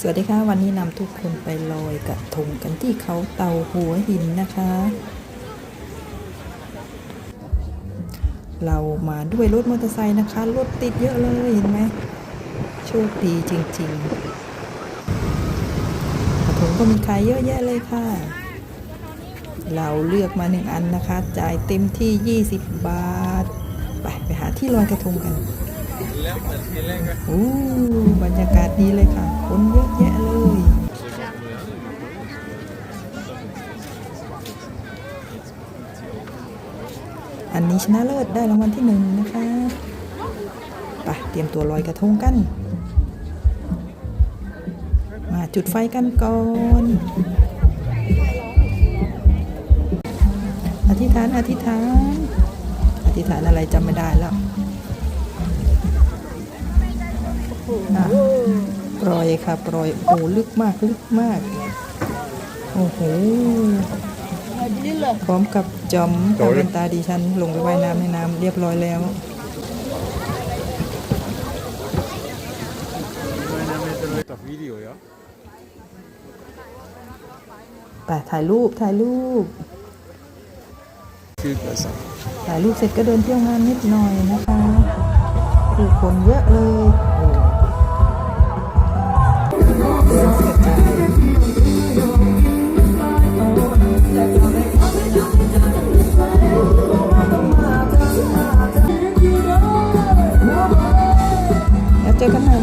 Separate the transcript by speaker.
Speaker 1: สวัสดีค่ะ วันนี้นำทุกคนไปลอยกระทงกันที่เขาเตาหัวหินนะคะ เรามาด้วยรถมอเตอร์ไซค์นะคะ รถติดเยอะเลยเห็นไหมโชคดีจริง ๆ กระทงก็มีขายเยอะแยะเลยค่ะ เราเลือกมาหนึ่งอันนะคะ จ่ายเต็มที่ 20 บาท ไป ไปหาที่ลอยกระทงกัน โอ้บรรยากาศดีเลยค่ะ คนเยอะแยะเลย อันนี้ชนะเลิศได้รางวัลที่หนึ่งนะคะไปเตรียมตัวลอยกระทงกัน มาจุดไฟกันก่อนอธิษฐานอธิษฐานอธิษฐานอะไรจำไม่ได้แล้ว อะปล่อยค่ะปล่อยโอ้ลึกมากลึกมาก โอ้โห พร้อมกับจอมตาเป็นตาดิฉันลงไปว่ายน้ำในน้ำเรียบร้อยแล้ว
Speaker 2: Dat video, ja?
Speaker 1: ไปถ่ายรูปถ่ายรูป
Speaker 2: Viel besser.
Speaker 1: ถ่ายรูปเสร็จก็เดินเที่ยวงานนิดหน่อยนะคะผู้คนเยอะเลย เจอกันใหม่